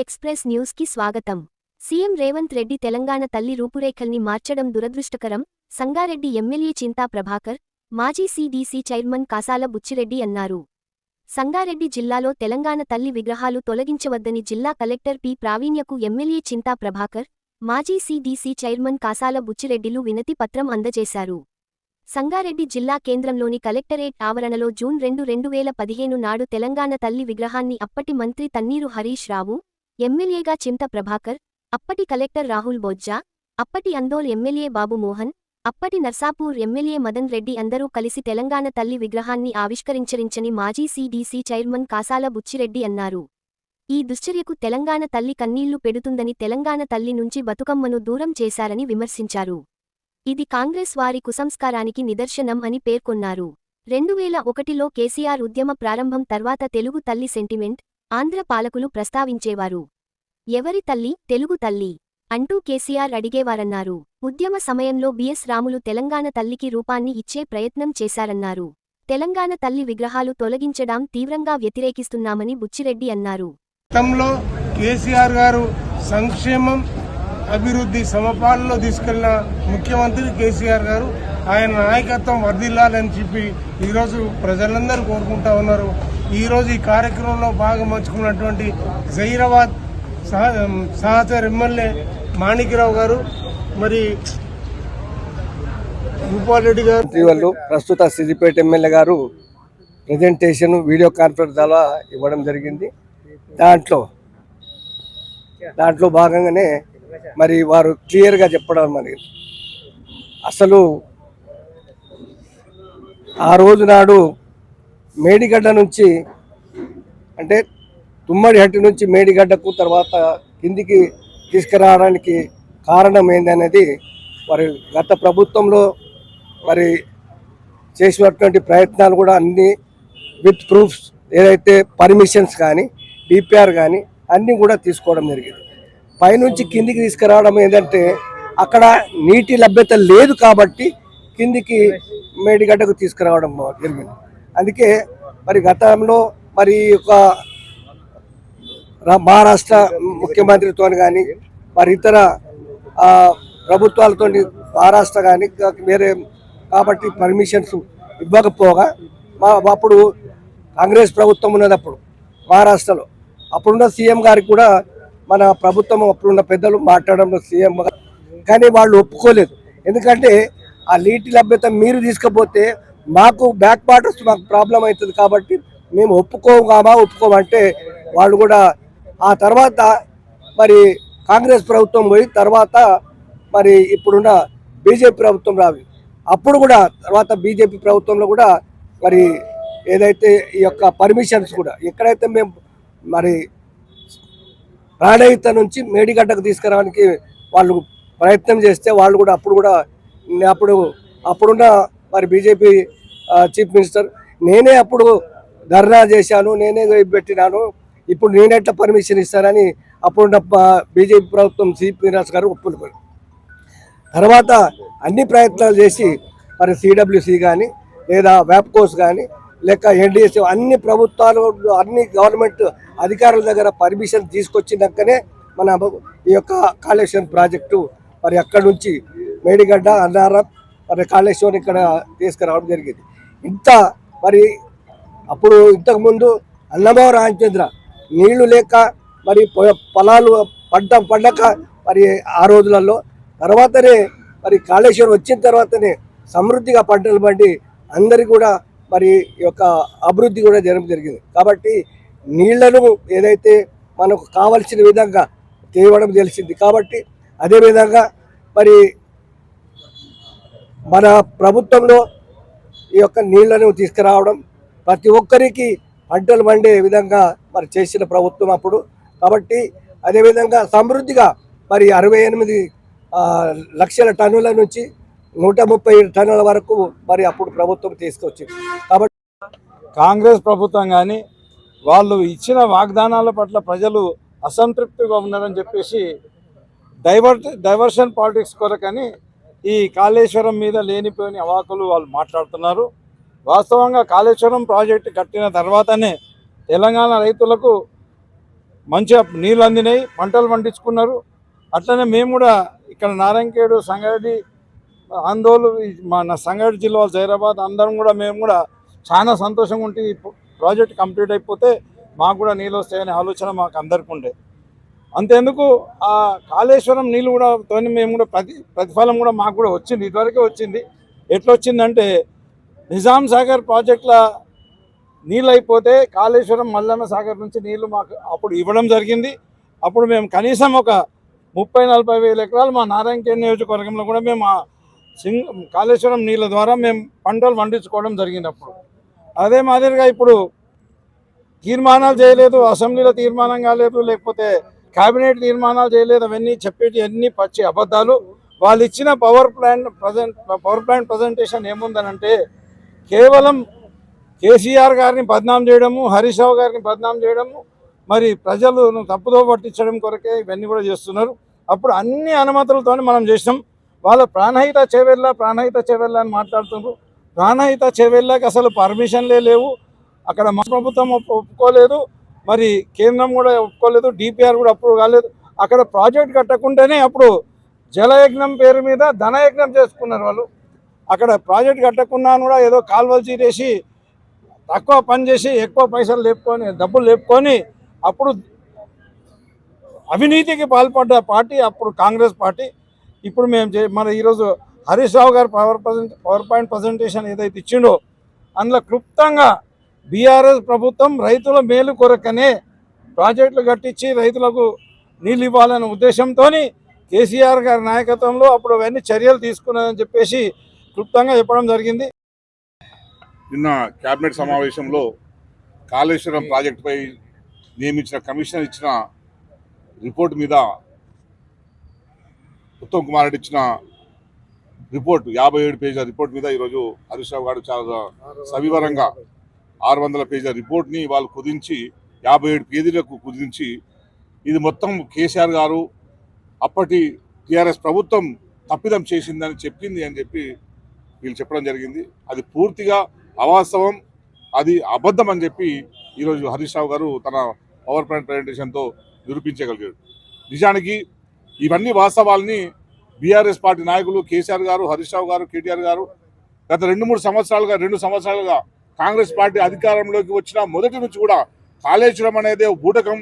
Express న్యూస్కి స్వాగతం. CM Revanth Reddy Telangana తల్లి రూపురేఖల్ని మార్చడం దురదృష్టకరం సంగారెడ్డి ఎమ్మెల్యే చింతా ప్రభాకర్ మాజీ సీడీసీ చైర్మన్ కాసాల బుచ్చిరెడ్డి అన్నారు. సంగారెడ్డి జిల్లాలో తెలంగాణ తల్లి విగ్రహాలు తొలగించవద్దని జిల్లా కలెక్టర్ పి ప్రావీణ్యకు ఎమ్మెల్యే చింతా ప్రభాకర్ మాజీ సీడీసీ చైర్మన్ కాసాల బుచ్చిరెడ్డిలు వినతి పత్రం అందజేశారు. సంగారెడ్డి జిల్లా కేంద్రంలోని కలెక్టరేట్ ఆవరణలో జూన్ రెండు రెండు వేల పదిహేను నాడు తెలంగాణ తల్లి విగ్రహాన్ని అప్పటి మంత్రి తన్నీరు హరీష్ రావు ఎమ్మెల్యేగా చింత ప్రభాకర్ అప్పటి కలెక్టర్ రాహుల్ బొజ్జా అప్పటి అందోల్ ఎమ్మెల్యే బాబు మోహన్ అప్పటి నర్సాపూర్ ఎమ్మెల్యే మదన్ రెడ్డి అందరూ కలిసి తెలంగాణ తల్లి విగ్రహాన్ని ఆవిష్కరించరించని మాజీ సీడీసీ చైర్మన్ కాసాల బుచ్చిరెడ్డి అన్నారు. ఈ దుశ్చర్యకు తెలంగాణ తల్లి కన్నీళ్ళు పెడుతుందని తెలంగాణ తల్లి నుంచి బతుకమ్మను దూరం చేశారని విమర్శించారు. ఇది కాంగ్రెస్ వారి కుసంస్కారానికి నిదర్శనం అని పేర్కొన్నారు. రెండువేల ఒకటిలో కేసీఆర్ ఉద్యమ ప్రారంభం తర్వాత తెలుగు తల్లి సెంటిమెంట్ ఆంధ్ర పాలకులు ప్రస్తావించేవారు. ఎవరి తల్లి తెలుగు తల్లి అంటూ కేసీఆర్ అడిగేవారన్నారు. ఉద్యమ సమయంలో బిఎస్ రాములు తెలంగాణ తల్లికి రూపాన్ని ఇచ్చే ప్రయత్నం చేశారన్నారు. తెలంగాణ తల్లి విగ్రహాలు తొలగించడం తీవ్రంగా వ్యతిరేకిస్తున్నామని బుచ్చిరెడ్డి అన్నారు. గతంలో కేసీఆర్ గారు సంక్షేమం అభివృద్ధి సమపాలలో తీసుకెళ్ళిన ముఖ్యమంత్రి కేసీఆర్ గారు ఆయన నాయకత్వం వర్ధిల్లాలని చెప్పి ఈరోజు ప్రజలందరూ కోరుకుంటా ఉన్నారు. ఈరోజు ఈ కార్యక్రమంలో భాగం పంచుకున్నటువంటి జైరాబాద్ సహ సహచర ఎమ్మెల్యే మాణిక్యరావు గారు మరి భూపాల్ రెడ్డి గారు. వాళ్ళు ప్రస్తుత సిద్దిపేట ఎమ్మెల్యే గారు ప్రజెంటేషన్ వీడియో కాన్ఫరెన్స్ ద్వారా ఇవ్వడం జరిగింది. దాంట్లో దాంట్లో భాగంగానే మరి వారు క్లియర్గా చెప్పడం మరి. అసలు ఆ రోజు నాడు మేడిగడ్డ నుంచి అంటే తుమ్మడి హట్టి నుంచి మేడిగడ్డకు తర్వాత కిందికి తీసుకురావడానికి కారణం ఏందనేది మరి గత ప్రభుత్వంలో మరి చేసినటువంటి ప్రయత్నాలు కూడా అన్ని విత్ ప్రూఫ్స్ ఏదైతే పర్మిషన్స్ కానీ డిపిఆర్ కానీ అన్నీ కూడా తీసుకోవడం జరిగింది. పైనుంచి కిందికి తీసుకురావడం ఏంటంటే అక్కడ నీటి లభ్యత లేదు కాబట్టి కిందికి మేడిగడ్డకు తీసుకురావడం జరిగింది. అందుకే మరి గతంలో మరి ఒక మహారాష్ట్ర ముఖ్యమంత్రితో కానీ మరి ఇతర ప్రభుత్వాలతో మహారాష్ట్ర కానీ వేరే కాబట్టి పర్మిషన్స్ ఇవ్వకపోగా మా అప్పుడు కాంగ్రెస్ ప్రభుత్వం ఉన్నది అప్పుడు మహారాష్ట్రలో. అప్పుడున్న సీఎం గారికి కూడా మన ప్రభుత్వం అప్పుడున్న పెద్దలు మాట్లాడడంలో సీఎం కానీ వాళ్ళు ఒప్పుకోలేదు. ఎందుకంటే ఆ నీటి లభ్యత మీరు తీసుకపోతే మాకు బ్యాక్ వాటర్స్ మాకు ప్రాబ్లం అవుతుంది కాబట్టి మేము ఒప్పుకోగామా ఒప్పుకోమంటే వాళ్ళు కూడా ఆ తర్వాత మరి కాంగ్రెస్ ప్రభుత్వం పోయి తర్వాత మరి ఇప్పుడున్న బీజేపీ ప్రభుత్వం రావి. అప్పుడు కూడా తర్వాత బీజేపీ ప్రభుత్వంలో కూడా మరి ఏదైతే ఈ యొక్క పర్మిషన్స్ కూడా ఎక్కడైతే మేము మరి ప్రాణహిత నుంచి మేడిగడ్డకు తీసుకురావడానికి వాళ్ళు ప్రయత్నం చేస్తే వాళ్ళు కూడా అప్పుడు కూడా అప్పుడు అప్పుడున్న మరి బీజేపీ చీఫ్ మినిస్టర్ నేనే అప్పుడు ధర్నా చేశాను నేనే పెట్టినాను ఇప్పుడు నేనెట్లా పర్మిషన్ ఇస్తానని అప్పుడున్న బీజేపీ ప్రభుత్వం సి శ్రీనివాస్ గారు ఒప్పుకున్నారు. తర్వాత అన్ని ప్రయత్నాలు చేసి మరి సిడబ్ల్యూసి కానీ లేదా వ్యాప్కోస్ కానీ లేక ఎన్డీఎస్ఏ అన్ని ప్రభుత్వాలు అన్ని గవర్నమెంట్ అధికారుల దగ్గర పర్మిషన్ తీసుకొచ్చినాకనే మన ఈ యొక్క కాళేశ్వరం ప్రాజెక్టు మరి అక్కడి నుంచి మేడిగడ్డ అన్నారం మరి కాళేశ్వరం ఇక్కడ తీసుకురావడం జరిగింది. ఇంత మరి అప్పుడు ఇంతకుముందు అన్నమో రామచంద్ర నీళ్ళు లేక మరి పొ- పొలాలు పంట పండక మరి ఆ రోజులలో తర్వాతనే మరి కాళేశ్వరం వచ్చిన తర్వాతనే సమృద్ధిగా పంటలు పండి అందరికి కూడా మరి ఈ యొక్క అభివృద్ధి కూడా జరగడం జరిగింది. కాబట్టి నీళ్ళను ఏదైతే మనకు కావలసిన విధంగా తేవడం తెలిసింది. కాబట్టి అదేవిధంగా మరి మన ప్రభుత్వంలో ఈ యొక్క నీళ్ళను తీసుకురావడం ప్రతి ఒక్కరికి పంటలు పండే విధంగా మరి చేసిన ప్రభుత్వం అప్పుడు. కాబట్టి అదేవిధంగా సమృద్ధిగా మరి అరవై ఎనిమిది లక్షల టన్నుల నుంచి నూట ముప్పై టన్నుల వరకు మరి అప్పుడు ప్రభుత్వం తీసుకొచ్చింది. కాబట్టి కాంగ్రెస్ ప్రభుత్వం కానీ వాళ్ళు ఇచ్చిన వాగ్దానాల పట్ల ప్రజలు అసంతృప్తిగా ఉన్నారని చెప్పేసి డైవర్ డైవర్షన్ పాలిటిక్స్ కొరకని ఈ కాళేశ్వరం మీద లేనిపోయిన అవాకులు వాళ్ళు మాట్లాడుతున్నారు. వాస్తవంగా కాళేశ్వరం ప్రాజెక్టు కట్టిన తర్వాతనే తెలంగాణ రైతులకు మంచిగా నీళ్ళు అందినాయి పంటలు పండించుకున్నారు. అట్లనే మేము కూడా ఇక్కడ నారాయణఖేడు సంగారెడ్డి ఆందోళన మన సంగారెడ్డి జిల్లా హైదరాబాద్ జైరాబాద్ అందరం కూడా మేము కూడా చాలా సంతోషంగా ఉంటే ఈ ప్రాజెక్ట్ కంప్లీట్ అయిపోతే మాకు కూడా నీళ్ళు వస్తాయనే ఆలోచన మాకు అందరికీ ఉండే. అంతేందుకు ఆ కాళేశ్వరం నీళ్ళు కూడా తోని మేము కూడా ప్రతి ప్రతిఫలం కూడా మాకు కూడా వచ్చింది ఇదివరకే వచ్చింది. ఎట్లా వచ్చిందంటే నిజాం సాగర్ ప్రాజెక్టుల నీళ్ళు అయిపోతే కాళేశ్వరం మల్లన్న సాగర్ నుంచి నీళ్ళు మాకు అప్పుడు ఇవ్వడం జరిగింది. అప్పుడు మేము కనీసం ఒక ముప్పై నలభై వేల ఎకరాలు మా నారాయణఖేడ్ నియోజకవర్గంలో కూడా మేము సింగ్ కాళేశ్వరం నీళ్ళ ద్వారా మేము పంటలు పండించుకోవడం జరిగినప్పుడు అదే మాదిరిగా ఇప్పుడు తీర్మానాలు చేయలేదు అసెంబ్లీలో తీర్మానం కాలేదు లేకపోతే కేబినెట్ తీర్మానాలు చేయలేదు అవన్నీ చెప్పేటి అన్ని పచ్చి అబద్ధాలు. వాళ్ళు ఇచ్చిన power plant present power plant presentation ఏముందనంటే కేవలం కేసీఆర్ గారిని బద్నాం చేయడము హరీష్ రావు గారిని బద్నాం చేయడము మరి ప్రజలను తప్పుదో పట్టించడం కొరకే ఇవన్నీ కూడా చేస్తున్నారు. అప్పుడు అన్ని అనుమతులతోనే మనం చేసినాం. వాళ్ళు ప్రాణహిత చెవెళ్ళ ప్రాణహిత చెవెళ్ళ అని మాట్లాడుతున్నారు ప్రాణహిత చెవెళ్ళకి అసలు పర్మిషన్లే లేవు. అక్కడ మన ప్రభుత్వం ఒప్పు- ఒప్పుకోలేదు. మరి కేంద్రం కూడా ఒప్పుకోలేదు డిపిఆర్ కూడా అప్రూవ్ కాలేదు. అక్కడ ప్రాజెక్ట్ కట్టకుంటేనే అప్పుడు జలయజ్ఞం పేరు మీద ధనయజ్ఞం చేసుకున్నారు వాళ్ళు. అక్కడ ప్రాజెక్ట్ కట్టకుండా కూడా ఏదో కాల్వలు చీరేసి తక్కువ పని చేసి ఎక్కువ పైసలు లేపుకొని డబ్బులు లేపుకొని అప్పుడు అవినీతికి పాల్పడ్డ పార్టీ అప్పుడు కాంగ్రెస్ పార్టీ. ఇప్పుడు మేము చే మన ఈరోజు హరీష్ రావు గారు power present power point presentation ఏదైతే ఇచ్చిండో అందులో క్లుప్తంగా బీఆర్ఎస్ ప్రభుత్వం రైతుల మేలు కొరకనే ప్రాజెక్టులు కట్టించి రైతులకు నీళ్ళు ఇవ్వాలనే ఉద్దేశంతో కేసీఆర్ గారి నాయకత్వంలో అప్పుడు అవన్నీ చర్యలు తీసుకున్నదని చెప్పేసి క్లుప్తంగా చెప్పడం జరిగింది. నిన్న కేబినెట్ సమావేశంలో కాళేశ్వరం ప్రాజెక్టుపై నియమించిన కమిషనర్ ఇచ్చిన రిపోర్ట్ మీద ఉత్తమ్ కుమార్ రెడ్డి ఇచ్చిన రిపోర్ట్ యాభై ఏడు పేజీల రిపోర్ట్ మీద ఈరోజు హరీష్ రావు గారు చాలా సవివరంగా ఆరు వందల పేజీల రిపోర్ట్ని వాళ్ళు కుదించి యాభై ఏడు పేజీలకు కుదించి ఇది మొత్తం కేసీఆర్ గారు అప్పటి టీఆర్ఎస్ ప్రభుత్వం తప్పిదం చేసిందని చెప్పింది అని చెప్పి వీళ్ళు చెప్పడం జరిగింది. అది పూర్తిగా అవాస్తవం అది అబద్ధం అని చెప్పి ఈరోజు హరీష్ రావు గారు తన పవర్ పాయింట్ ప్రజెంటేషన్తో నిరూపించగలిగాడు. నిజానికి ఇవన్నీ వాస్తవాలని బీఆర్ఎస్ పార్టీ నాయకులు కేసీఆర్ గారు హరీష్ రావు గారు కేటీఆర్ గారు గత రెండు మూడు సంవత్సరాలుగా రెండు సంవత్సరాలుగా కాంగ్రెస్ పార్టీ అధికారంలోకి వచ్చిన మొదటి నుంచి కూడా కాళేశ్వరం అనేది ఒక బూటకం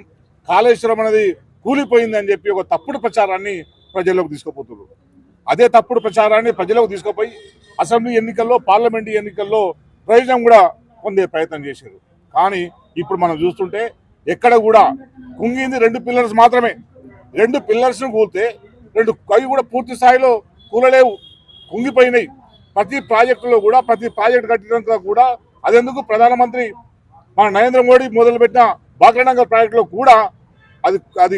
కాళేశ్వరం అనేది కూలిపోయిందని చెప్పి ఒక తప్పుడు ప్రచారాన్ని ప్రజల్లోకి తీసుకుపోతున్నారు. అదే తప్పుడు ప్రచారాన్ని ప్రజలకు తీసుకుపోయి అసెంబ్లీ ఎన్నికల్లో పార్లమెంటు ఎన్నికల్లో ప్రయోజనం కూడా పొందే ప్రయత్నం చేశారు. కానీ ఇప్పుడు మనం చూస్తుంటే ఎక్కడ కూడా కుంగింది రెండు పిల్లర్స్ మాత్రమే. రెండు పిల్లర్స్ను కూలితే రెండు అవి కూడా పూర్తి స్థాయిలో కూలలేవు కుంగిపోయినాయి. ప్రతి ప్రాజెక్టులో కూడా ప్రతి ప్రాజెక్టు కట్టినంత కూడా అదెందుకు? ప్రధానమంత్రి మన నరేంద్ర మోడీ మొదలుపెట్టిన బాగ్రనగర్ ప్రాజెక్టులో కూడా అది అది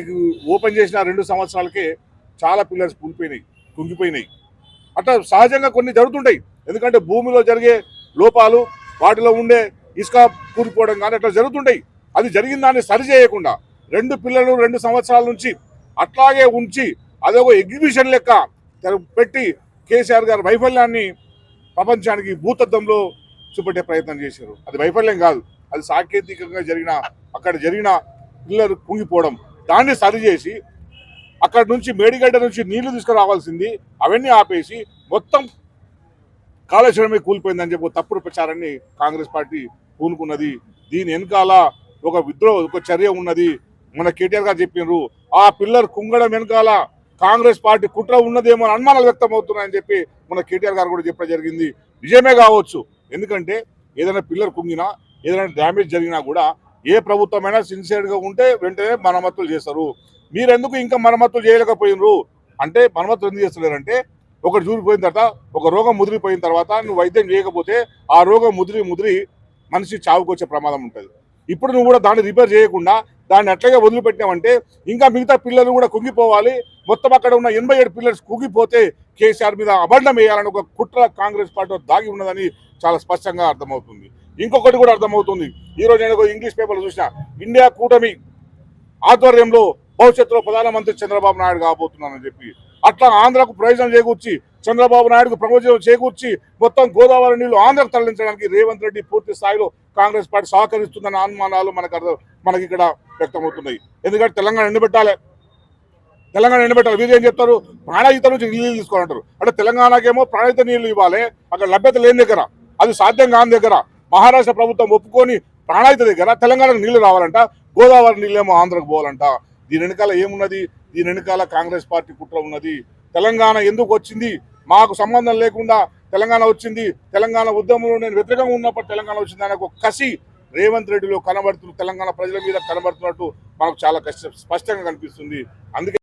ఓపెన్ చేసిన రెండు సంవత్సరాలకే చాలా పిల్లర్స్ కూలిపోయినాయి కుంగిపోయినాయి. అట్లా సహజంగా కొన్ని జరుగుతుంటాయి. ఎందుకంటే భూమిలో జరిగే లోపాలు వాటిలో ఉండే ఇసుక కూలిపోవడం కానీ అట్లా జరుగుతుంటాయి. అది జరిగిన దాన్ని సరి చేయకుండా రెండు పిల్లలు రెండు సంవత్సరాల నుంచి అట్లాగే ఉంచి అదొక ఎగ్జిబిషన్ లెక్క తెర- పెట్టి కేసీఆర్ గారి వైఫల్యాన్ని ప్రపంచానికి భూతత్వంలో చూపెట్టే ప్రయత్నం చేశారు. అది వైఫల్యం కాదు. అది సాంకేతికంగా జరిగిన అక్కడ జరిగిన పిల్లలు కుంగిపోవడం. దాన్ని సరిచేసి అక్కడ నుంచి మేడిగడ్డ నుంచి నీళ్ళు తీసుకురావాల్సింది అవన్నీ ఆపేసి మొత్తం కాళేశ్వరమే కూలిపోయిందని చెప్పి తప్పుడు ప్రచారాన్ని కాంగ్రెస్ పార్టీ పూనుకున్నది దీని వెనకాల ఒక విద్రోహ ఒక చర్య ఉన్నది. మన కేటీఆర్ గారు చెప్పినారు ఆ పిల్లర్ కుంగడం వెనకాల కాంగ్రెస్ పార్టీ కుట్ర ఉన్నదేమో అని అనుమానాలు వ్యక్తం అవుతున్నాయని చెప్పి మన కేటీఆర్ గారు కూడా చెప్పడం జరిగింది. నిజమే కావచ్చు. ఎందుకంటే ఏదైనా పిల్లర్ కుంగినా ఏదైనా డ్యామేజ్ జరిగినా కూడా ఏ ప్రభుత్వమైనా సిన్సియర్గా ఉంటే వెంటనే మరమ్మతులు చేస్తారు. మీరెందుకు ఇంకా మరమ్మతులు చేయలేకపోయినరు? అంటే మరమ్మతులు ఎందుకు చేస్తలేరంటే ఒకటి చూడిపోయిన తర్వాత ఒక రోగం ముదిరిపోయిన తర్వాత నువ్వు వైద్యం చేయకపోతే ఆ రోగం ముదిరి ముదిరి మనిషి చావుకొచ్చే ప్రమాదం ఉంటుంది. ఇప్పుడు నువ్వు కూడా దాన్ని రిపేర్ చేయకుండా దాన్ని అట్లాగే వదిలిపెట్టావంటే ఇంకా మిగతా పిల్లలు కూడా కుంగిపోవాలి. మొత్తం అక్కడ ఉన్న ఎనభై ఏడు పిల్లర్స్ కుంగిపోతే కేసీఆర్ మీద అబండం వేయాలని ఒక కుట్ర కాంగ్రెస్ పార్టీ దాగి ఉన్నదని చాలా స్పష్టంగా అర్థమవుతుంది. ఇంకొకటి కూడా అర్థమవుతుంది. ఈరోజు నేను ఒక ఇంగ్లీష్ పేపర్లో చూసిన ఇండియా కూటమి ఆధ్వర్యంలో భవిష్యత్తులో ప్రధానమంత్రి చంద్రబాబు నాయుడు కాబోతున్నానని చెప్పి అట్లా ఆంధ్రకు ప్రయోజనం చేకూర్చి చంద్రబాబు నాయుడుకు ప్రయోజనం చేకూర్చి మొత్తం గోదావరి నీళ్ళు ఆంధ్రకు తరలించడానికి రేవంత్ రెడ్డి పూర్తి స్థాయిలో కాంగ్రెస్ పార్టీ సహకరిస్తుందన్న అనుమానాలు మనకు అర్థం మనకి ఇక్కడ వ్యక్తమవుతున్నాయి. ఎందుకంటే తెలంగాణ ఎండబెట్టాలి. తెలంగాణ ఎండబెట్టాలి. వీరు ఏం చెప్తారు ప్రాణాయిత నుంచి నీళ్ళు తీసుకోవాలంటారు. అంటే తెలంగాణకేమో ప్రాణాయుత నీళ్ళు ఇవ్వాలి. అక్కడ లభ్యత లేని దగ్గర అది సాధ్యం కాని దగ్గర మహారాష్ట్ర ప్రభుత్వం ఒప్పుకొని ప్రాణాయిత దగ్గర తెలంగాణకు నీళ్ళు రావాలంట గోదావరి నీళ్ళేమో ఆంధ్రకు పోవాలంట. దీని వెనకాల ఏమున్నది? దీని వెనకాల కాంగ్రెస్ పార్టీ కుట్ర ఉన్నది. తెలంగాణ ఎందుకు వచ్చింది? మాకు సంబంధం లేకుండా తెలంగాణ వచ్చింది. తెలంగాణ ఉద్యమంలో నేను వ్యతిరేకంగా ఉన్నప్పుడు తెలంగాణ వచ్చింది అనే ఒక కసి రేవంత్ రెడ్డిలో కనబడుతున్న తెలంగాణ ప్రజల మీద కనబడుతున్నట్టు మనకు చాలా కష్టం స్పష్టంగా కనిపిస్తుంది. అందుకే